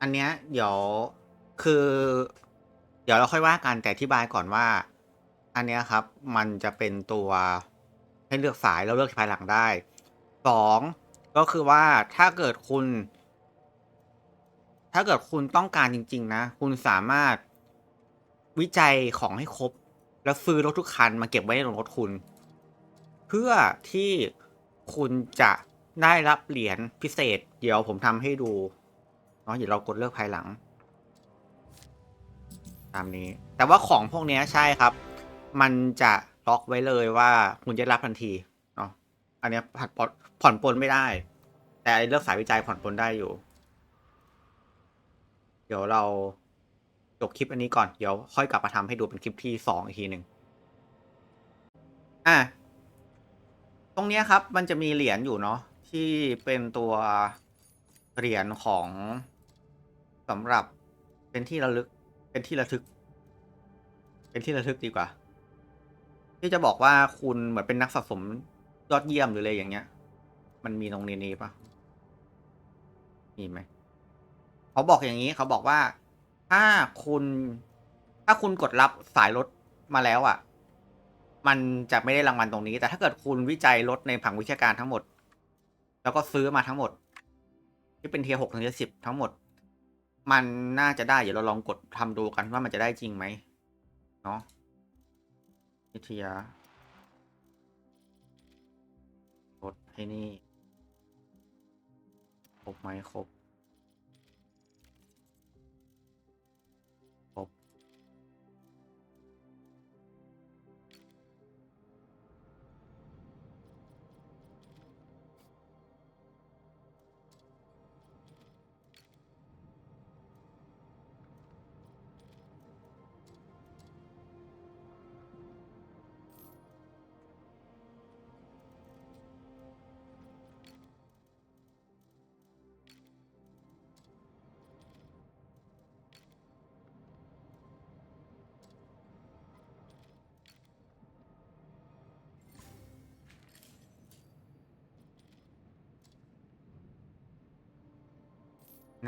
อันเนี้ยเดี๋ยวคือ เดี๋ยวเราค่อยว่ากันแต่อธิบายก่อนว่า อันเนี้ยครับ มันจะเป็นตัวให้เลือกสายแล้วเลือกภายหลังได้สองก็คือว่าถ้าเกิดคุณ ถ้าเกิดคุณต้องการจริง ๆ นะ คุณสามารถวิจัยของให้ครบ แล้วซื้อรถทุกคันมาเก็บไว้ในรถคุณ เพื่อที่คุณจะได้รับเหรียญพิเศษ เดี๋ยวผมทำให้ดู นาะเดี๋ยวเรากดเลือกภายหลัง ตามนี้ แต่ว่าของพวกนี้ใช่ครับ มันจะล็อกไว้เลยว่าคุณจะรับทันทีเนาะอันนี้ผ่อนปลนผ่อนปลนไม่ได้ แต่ไอเลือกสายวิจัยผ่อนปลนได้อยู่ เดี๋ยวเราจบคลิปอันนี้ก่อน เดี๋ยวค่อยกลับมาทำให้ดูเป็นคลิปที่สองอีกทีหนึ่งอะตรงนี้ครับ มันจะมีเหรียญอยู่เนาะที่เป็นตัวเหรียญของ สำหรับเป็นที่ระลึก เป็นที่ระทึก เป็นที่ระทึกดีกว่า ที่จะบอกว่าคุณเหมือนเป็นนักสะสมยอดเยี่ยมหรืออะไรอย่างเงี้ย มันมีตรงนี้นี้ปะมีไหมเขาบอกอย่างนี้เขาบอกว่า ถ้าคุณ ถ้าคุณกดรับสายรถมาแล้วอะ่ะ มันจะไม่ได้รางวัลตรงนี้ แต่ถ้าเกิดคุณวิจัยรถในผังวิชาการทั้งหมด แล้วก็ซื้อมาทั้งหมด ที่เป็นเทียหกถึงเทียสิบทั้งหมด มันน่าจะได้ เดี๋ยวเราลองกดทำดูกันว่ามันจะได้จริงไหมเนาะวิทยากดให้นี่ ครบไหมครบ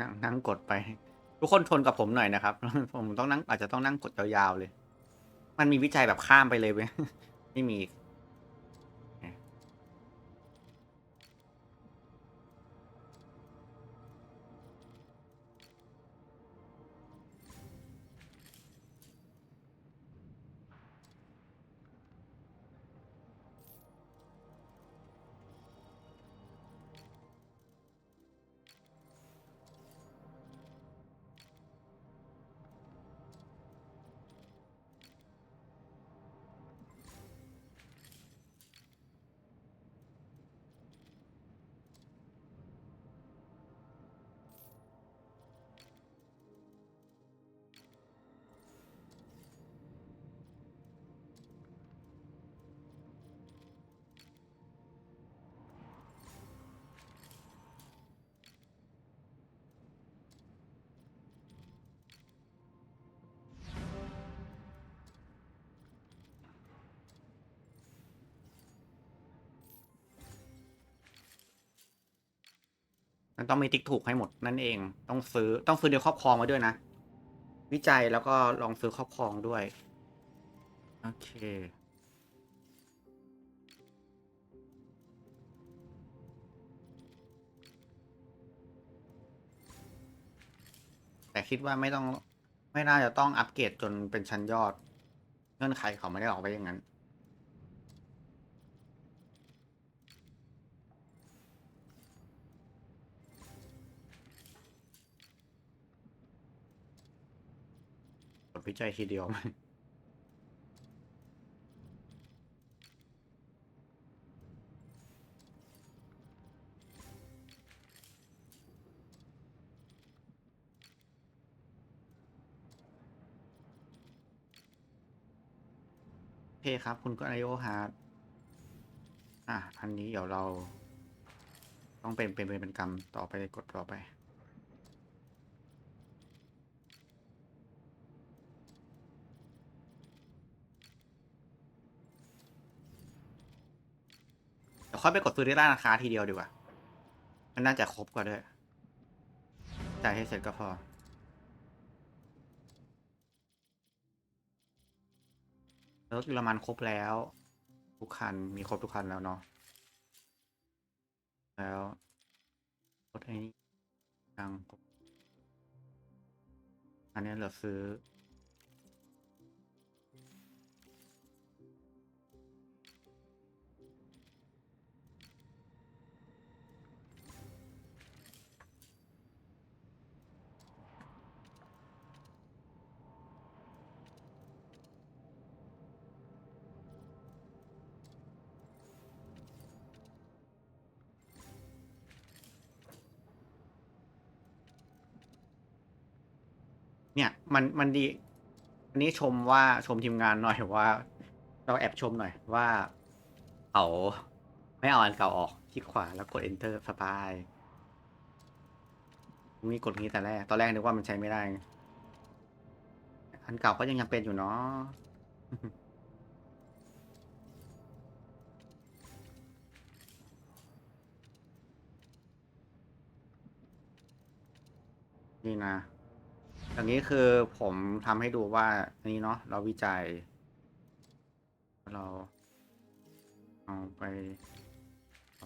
นั่งนั่งกดไป ทุกคนทนกับผมหน่อยนะครับ ผมต้องนั่งอาจจะต้องนั่งกดยาวๆเลย มันมีวิจัยแบบข้ามไปเลยไหมไม่มี มันต้องมีติ๊กถูกให้หมดนั่นเอง ต้องซื้อต้องซื้อในครอบครองมาด้วยนะ วิจัยแล้วก็ลองซื้อครอบครองด้วย โอเค แต่คิดว่าไม่ต้องไม่น่าจะต้องอัปเกรดจนเป็นชั้นยอด เงื่อนไขเขาไม่ได้ออกไว้อย่างนั้น กดวิจัยทีเดียวไหมโอเคครับ คุณก็ไอโอฮาร์ดอะ อันนี้เดี๋ยวเรา ต้องเป็นเป็นเป็นกรรมต่อไปกดต่อไป เดี๋ยว ค่อยไปกดซื้อที่ร้านราคาทีเดียวดีกว่า มันน่าจะครบกว่าด้วย จ่ายให้เสร็จก็พอ รถเยอรมันครบแล้ว ทุกคัน มีครบทุกคันแล้วเนาะ แล้วรถไอ้นี่ยังอันนี้เหลือซื้อ เนี่ยมันมันดี อันนี้ชมว่าชมทีมงานหน่อยว่า เราแอบชมหน่อยว่าเขาไม่เอาอันเก่าออกคลิกขวาแล้วกด enter สบายมีกดงี้แต่แรก ตอนแรกนึกว่ามันใช้ไม่ได้ อันเก่าก็ยังยังเป็นอยู่เนาะนี่นะ อย่างนี้คือผมทำให้ดูว่าอันนี้เนาะเราวิจัย เราเอาไปคั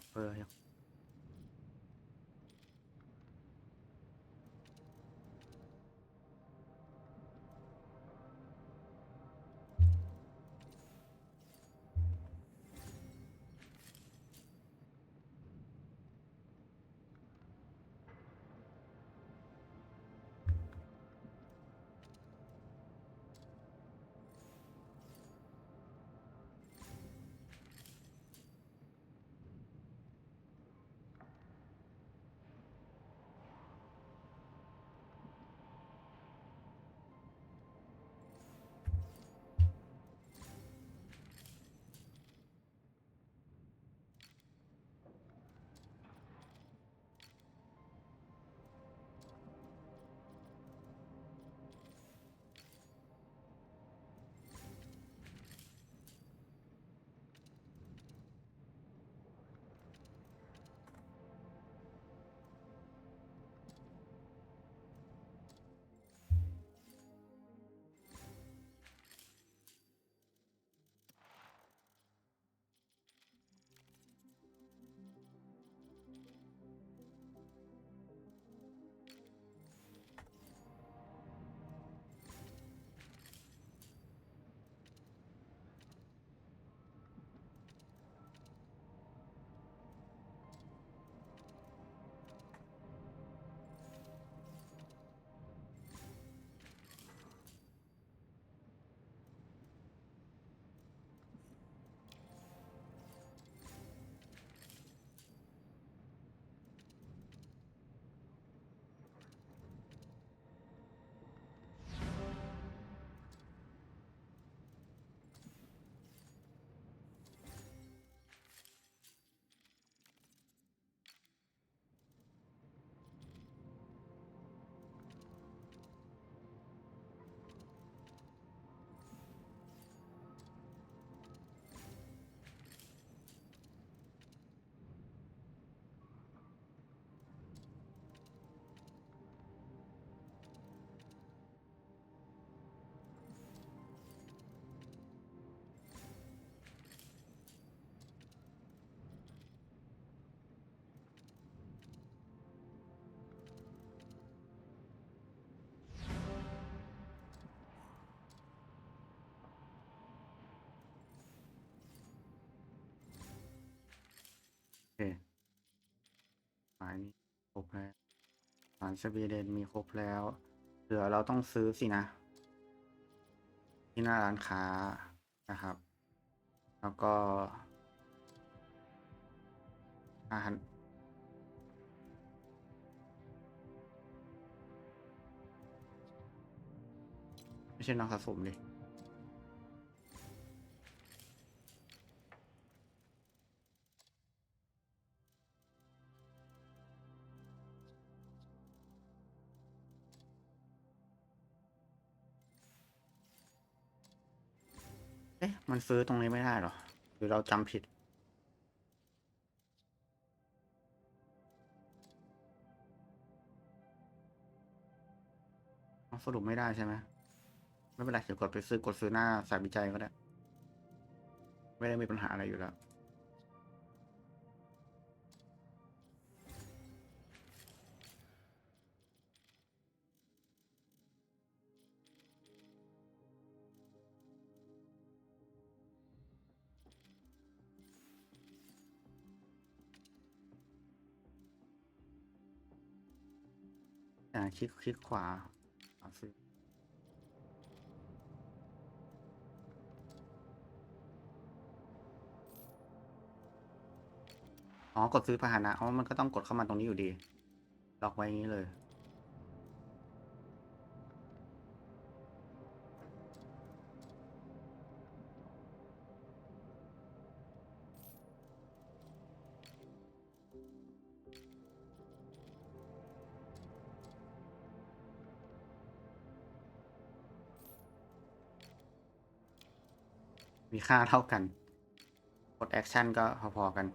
ารสวีเดนมีครบแล้วเหลือเราต้องซื้อสินะ ที่หน้าร้านค้านะครับ แล้วก็อาหารไม่ใช่นักสะสมดิ เอ๊ะ มันซื้อตรงนี้ไม่ได้หรอ หรือเราจำผิด สรุปไม่ได้ใช่ไหม ไม่เป็นไรเดี๋ยวกดไปซื้อกดซื้อหน้าสายวิจัยก็ได้ ไม่ได้มีปัญหาอะไรอยู่แล้ว คลิกคลิกขวาเอาซื้ออ๋อกดซื้อพาหนะอ๋อมันก็ต้องกดเข้ามาตรงนี้อยู่ดี ล็อกไว้อย่างนี้เลย มีค่าเท่ากันกดแอคชั่นก็พอๆกัน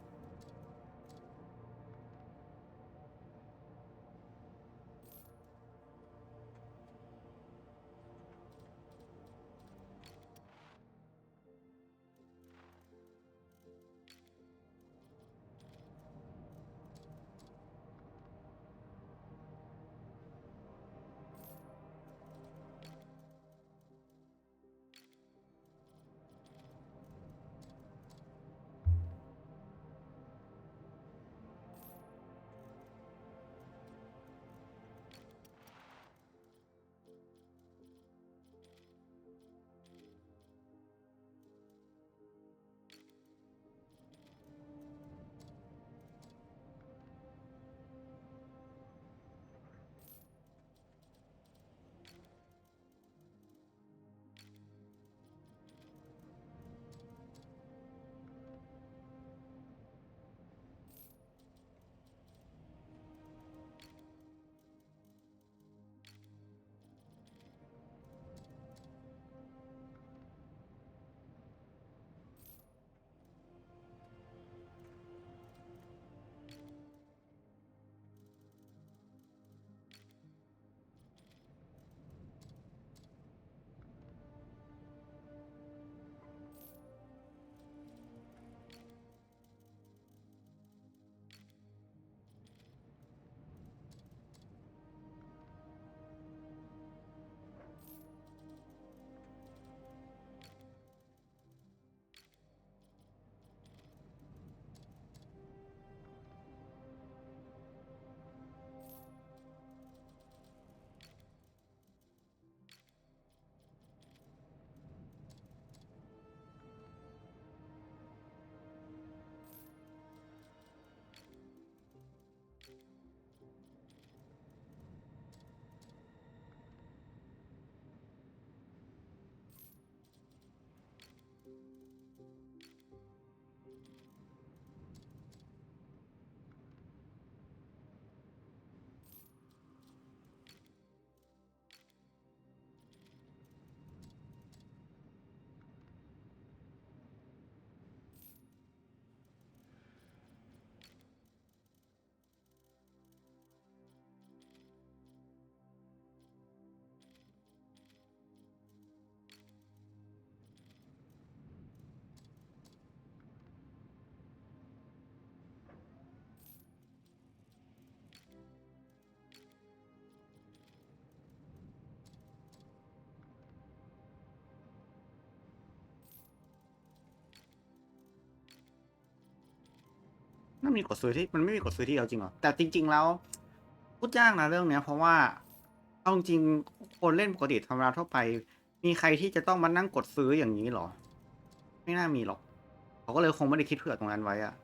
มันมีกดซื้อที่มันไม่มีกดซื้อที่เดียวจริงเหรอแต่จริง ๆ แล้วพูดยากนะเรื่องเนี้ย เพราะว่าเอาจริงคนเล่นปกติธรรมดาทั่วไป มีใครที่จะต้องมานั่งกดซื้ออย่างนี้หรอ ไม่น่ามีหรอกเขาก็เลยคงไม่ได้คิดเผื่อตรงนั้นไว้อะ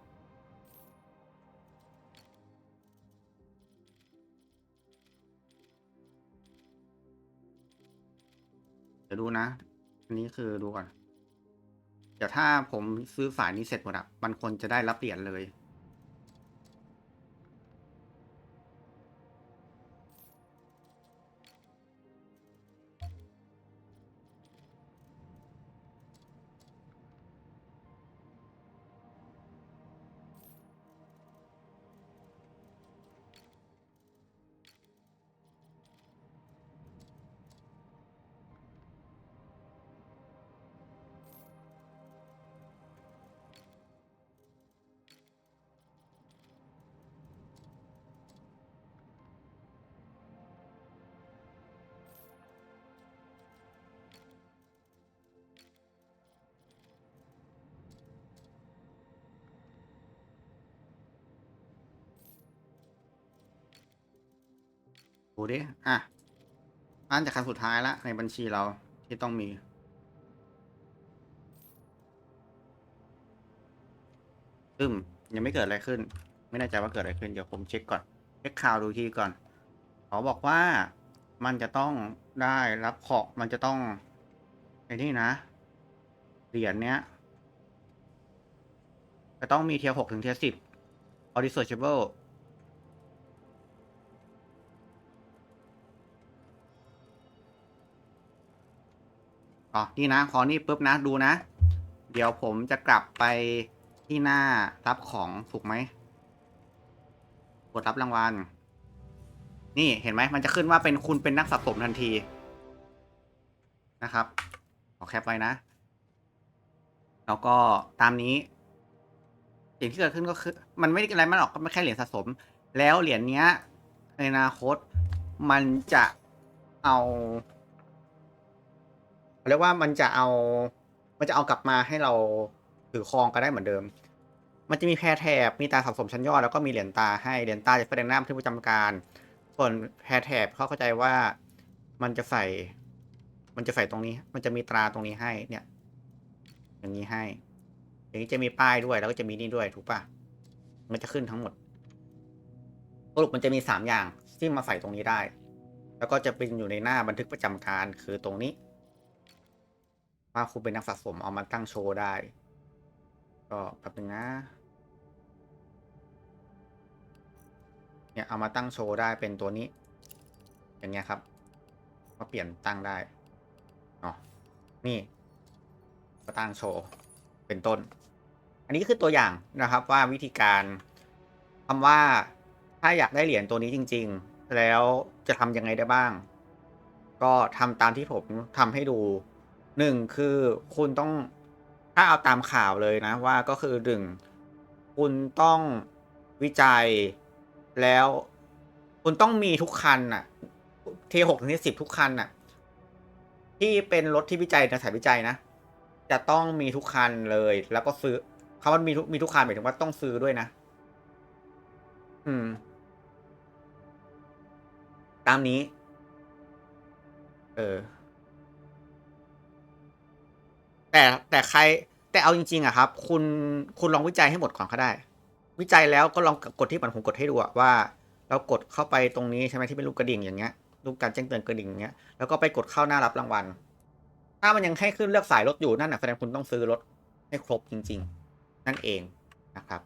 เดี๋ยวดูนะ อันนี้คือดูก่อนเดี๋ยวถ้าผมซื้อฝายนี้เสร็จหมดอะมันควรจะได้รับเหรียญเลย ดูดิ อะอันจากคันสุดท้ายละในบัญชีเราที่ต้องมี ซึมยังไม่เกิดอะไรขึ้น ไม่แน่ใจว่าเกิดอะไรขึ้น เดี๋ยวผมเช็คก่อน เช็คข่าวดูทีก่อนเขาบอกว่ามันจะต้องได้รับของมันจะต้องไอ้นี่นะ เหรียญเนี้ย จะต้องมีเทียร์หกถึงเทียร์สิบ audisearchable อ๋อนี่นะพอนี่ปุ๊บนะดูนะ เดี๋ยวผมจะกลับไปที่หน้ารับของถูกไหมกดรับรางวัล นี่เห็นไหมมันจะขึ้นว่าเป็นคุณเป็นนักสะสมทันทีนะครับขอแคปไว้นะ แล้วก็ตามนี้สิ่งที่เกิดขึ้นก็คือ มันไม่ได้อะไรมันหรอกก็ไม่แค่เหรียญสะสม แล้วเหรียญเนี้ยในอนาคตมันจะเอา เรียกว่ามันจะเอา มันจะเอากลับมาให้เราถือครองก็ได้เหมือนเดิม มันจะมีแพรแถบ มีตาสะสมชั้นยอด แล้วก็มีเหรียญตาให้ เหรียญตาจะแสดงหน้าบันทึกประจำการ ส่วนแพรแถบเขาเข้าใจว่ามันจะใส่ มันจะใส่ตรงนี้ มันจะมีตราตรงนี้ให้ เนี่ย อย่างนี้ให้ อย่างนี้จะมีป้ายด้วย แล้วก็จะมีนี่ด้วยถูกปะมันจะขึ้นทั้งหมดสรุปมันจะมีสามอย่างที่มาใส่ตรงนี้ได้ แล้วก็จะเป็นอยู่ในหน้าบันทึกประจำการคือตรงนี้ ว่าคุณเป็นนักสะสมเอามาตั้งโชว์ได้ ก็แป๊บนึงนะ เนี่ยเอามาตั้งโชว์ได้เป็นตัวนี้ อย่างเงี้ยครับมาเปลี่ยนตั้งได้เนาะนี่ก็ตั้งโชว์เป็นต้น อันนี้คือตัวอย่างนะครับว่าวิธีการคำว่าถ้าอยากได้เหรียญตัวนี้จริง ๆ แล้วจะทำยังไงได้บ้าง ก็ทำตามที่ผมทำให้ดู หนึ่งคือคุณต้องถ้าเอาตามข่าวเลยนะว่าก็คือหนึ่งคุณต้องวิจัยแล้ว คุณต้องมีทุกคันน่ะเทหกถึงที่สิบทุกคันน่ะ ที่เป็นรถที่วิจัยในสายวิจัยนะ จะต้องมีทุกคันเลย แล้วก็ซื้อคำว่ามีทุกมีทุกคันหมายถึงว่าต้องซื้อด้วยนะ อืม ตามนี้ เออ แต่แต่ใครแต่เอาจริงๆอะครับ คุณคุณลองวิจัยให้หมดก่อนก็ได้ วิจัยแล้วก็ลองกดที่มันผมกดให้ดูอะว่า เรากดเข้าไปตรงนี้ใช่ไหมที่เป็นรูปกระดิ่งอย่างเงี้ยรูปการแจ้งเตือนกระดิ่งอย่างเงี้ยแล้วก็ไปกดเข้าหน้ารับรางวัล ถ้ามันยังให้ขึ้นเลือกสายรถอยู่นั่นแหละแสดงคุณต้องซื้อรถให้ครบจริง ๆ นั่นเองนะครับ